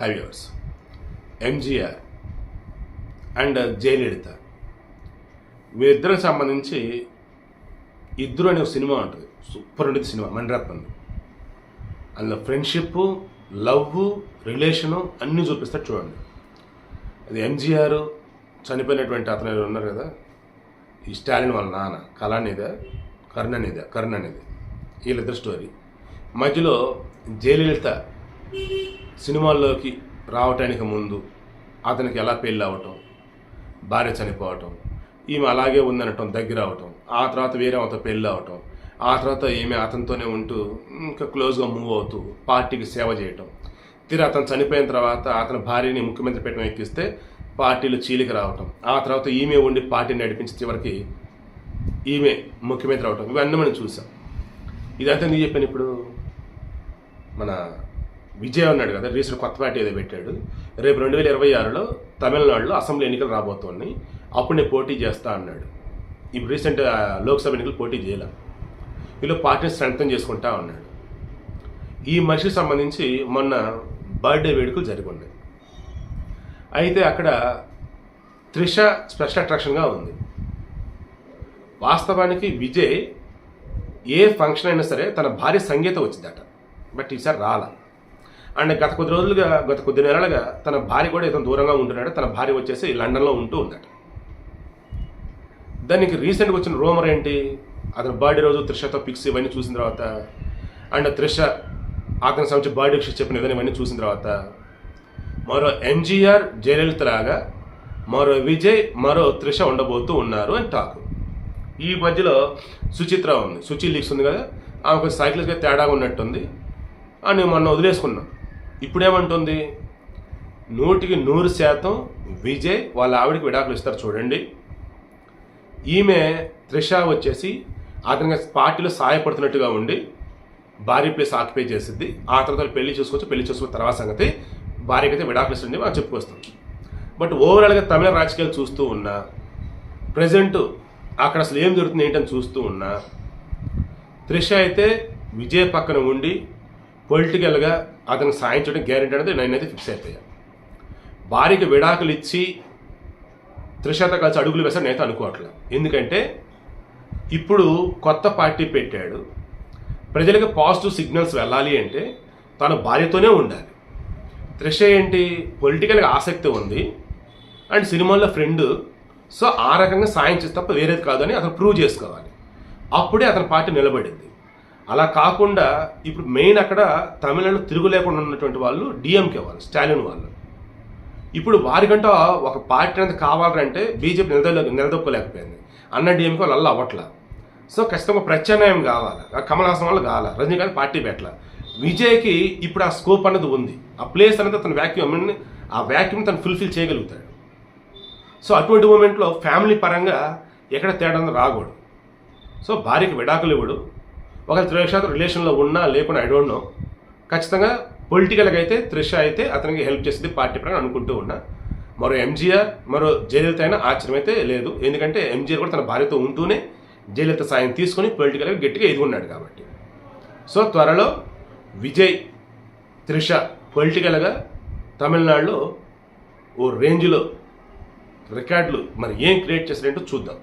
హ్యావ్యూర్స్ MGR and Jayalalithaa వీరిద్దరికి సంబంధించి ఇద్దరు అనే ఒక సినిమా ఉంటుంది. సూపర్ ఉండేది సినిమా మణిరత్నం అందులో ఫ్రెండ్షిప్ లవ్ రిలేషను అన్నీ చూపిస్తారు చూడండి. అది ఎంజీఆర్ చనిపోయినటువంటి అతను ఉన్నారు కదా? ఈ స్టాలిన్ వాళ్ళ నాన్న కళానిదా కరుణ అనేది వీళ్ళిద్దరు స్టోరీ. మధ్యలో జయలలిత సినిమాల్లోకి రావటానికి ముందు అతనికి ఎలా పెళ్ళి అవ్వటం భార్య చనిపోవటం ఈమె అలాగే ఉందనటం దగ్గర అవటం ఆ తర్వాత వేరే అతను పెళ్ళి అవటం ఆ తర్వాత ఈమె అతనితోనే ఉంటూ ఇంకా క్లోజ్గా మూవ్ అవుతూ పార్టీకి సేవ చేయటం. తీరా అతను చనిపోయిన తర్వాత అతని భార్యని ముఖ్యమంత్రి పెట్టడం ఎక్కిస్తే పార్టీలు చీలిక రావటం. ఆ తర్వాత ఈమె ఉండి పార్టీని నడిపించి చివరికి ఈమె ముఖ్యమంత్రి అవటం. ఇవన్నీ మనం చూసాం. ఇదంతా నీ చెప్పాను ఇప్పుడు? మన విజయ్ ఉన్నాడు కదా రీసెంట్ కొత్త పార్టీ ఏదో పెట్టాడు. రేపు రెండు వేల ఇరవై ఆరులో తమిళనాడులో అసెంబ్లీ ఎన్నికలు రాబోతున్నాయి. అప్పుడు నేను పోటీ చేస్తా అన్నాడు. ఇప్పుడు రీసెంట్ లోక్సభ ఎన్నికలు పోటీ చేయాల. వీళ్ళు పార్టీని స్ట్రెంగ్తన్ చేసుకుంటా ఉన్నాడు ఈ మనిషికి సంబంధించి మొన్న బర్త్డే వేడుకలు జరిగి అయితే అక్కడ త్రిష స్పెషల్ అట్రాక్షన్గా ఉంది. వాస్తవానికి విజయ్ ఏ ఫంక్షన్ అయినా సరే తన భార్య సంగీతం వచ్చిందట. బట్ ఈసారి రాల. అండ్ గత కొద్ది రోజులుగా గత కొద్ది నెలలుగా తన భార్య కూడా ఇతను దూరంగా ఉంటున్నాడు. తన భార్య వచ్చేసి లండన్లో ఉంటూ ఉందట. దానికి రీసెంట్గా వచ్చిన రూమర్ ఏంటి? అతని బర్త్డే రోజు త్రిషతో పిక్స్ ఇవన్నీ చూసిన తర్వాత అండ్ త్రిష అతని సంబంధించి బర్త్డే విషయం చెప్పిన విధానం ఇవన్నీ చూసిన తర్వాత మరో ఎంజీఆర్ జయలలిత లాగా మరో విజయ్ మరో త్రిష ఉండబోతూ ఉన్నారు అని టాక్. ఈ మధ్యలో సుచిత్ర ఉంది. సుచి లీక్స్ ఉంది కదా? ఆమె కొంచెం సైకిల్స్గా తేడాగా ఉన్నట్టుంది. అని మొన్న వదిలేసుకున్నాం. ఇప్పుడేమంటుంది? నూటికి నూరు శాతం విజయ్ వాళ్ళ ఆవిడకి విడాకులు ఇస్తారు చూడండి. ఈమె త్రిష వచ్చేసి అతనికి పార్టీలో సహాయపడుతున్నట్టుగా ఉండి భార్య ప్లేస్ ఆక్యుపై చేసింది ఆ తర్వాత పెళ్ళి చూసుకోవచ్చు పెళ్ళి చూసుకున్న తర్వాత సంగతి భార్యకి అయితే విడాకులు ఇస్తుంది మనం చెప్పుకొస్తాం బట్ ఓవరాల్గా తమిళ రాజకీయాలు చూస్తూ ఉన్నా ప్రజెంట్ అక్కడ అసలు ఏం జరుగుతుంది ఏంటని చూస్తూ ఉన్నా త్రిష అయితే విజయ్ పక్కన ఉండి పొలిటికల్గా అతను సాయం చేయడం గ్యారెంటీ అనేది నేనైతే ఫిక్స్ అయిపోయా. భార్యకి విడాకులు ఇచ్చి త్రిషతో కలిసి అడుగులు వేసాను నేనైతే అనుకోవట్లేదు ఎందుకంటే ఇప్పుడు కొత్త పార్టీ పెట్టాడు. ప్రజలకు పాజిటివ్ సిగ్నల్స్ వెళ్ళాలి అంటే తన భార్యతోనే ఉండాలి. త్రిష ఏంటి? పొలిటికల్గా ఆసక్తి ఉంది. అండ్ సినిమాల్లో ఫ్రెండ్. సో ఆ రకంగా సాయం చేస్తే తప్ప వేరేది కాదు అని అతను ప్రూవ్ చేసుకోవాలి. అప్పుడే అతని పార్టీ నిలబడింది. అలా కాకుండా ఇప్పుడు మెయిన్ అక్కడ తమిళనాడు తిరుగు లేకుండా ఉన్నటువంటి వాళ్ళు డిఎంకే వాళ్ళు స్టాలిన్ వాళ్ళు. ఇప్పుడు వారికంటే ఒక పార్టీ అనేది కావాలంటే బీజేపీ నిలదొ నిలదొక్కలేకపోయింది. అన్న డిఎంకే వాళ్ళు అలా అవ్వట్లా. సో ఖచ్చితంగా ప్రత్యామ్నాయం కావాలి. కమల్ హాసన్ వాళ్ళు కావాలి? రజనీకాంత్ పార్టీ పెట్టాల. విజయ్కి ఇప్పుడు ఆ స్కోప్ అనేది ఉంది. ఆ ప్లేస్ అనేది తన వ్యాక్యూమ్ ఆ వ్యాక్యూమ్ తను ఫుల్ఫిల్ చేయగలుగుతాడు. సో అటువంటి మూమెంట్లో ఫ్యామిలీ పరంగా ఎక్కడ తేడా రాకూడదు. సో భార్యకి విడాకులు ఇవ్వడు. ఒక త్రిష రిలేషన్లో ఉన్నా లేకుండా ఐ డోంట్ నో ఖచ్చితంగా పొలిటికల్గా అయితే త్రిష అయితే అతనికి హెల్ప్ చేసింది పార్టీ పరంగా అనుకుంటూ ఉన్నా. మరో ఎంజీఆర్ మరో జయలలిత అయినా ఆశ్చర్యం అయితే లేదు. ఎందుకంటే ఎంజీఆర్ కూడా తన భార్యతో ఉంటూనే జయలలిత సాయం తీసుకొని పొలిటికల్గా గట్టిగా ఎదుగున్నాడు కాబట్టి. సో త్వరలో విజయ్ త్రిష పొలిటికల్గా తమిళనాడులో ఓ రేంజ్లో రికార్డులు మరి ఏం క్రియేట్ చేసినట్టు చూద్దాం.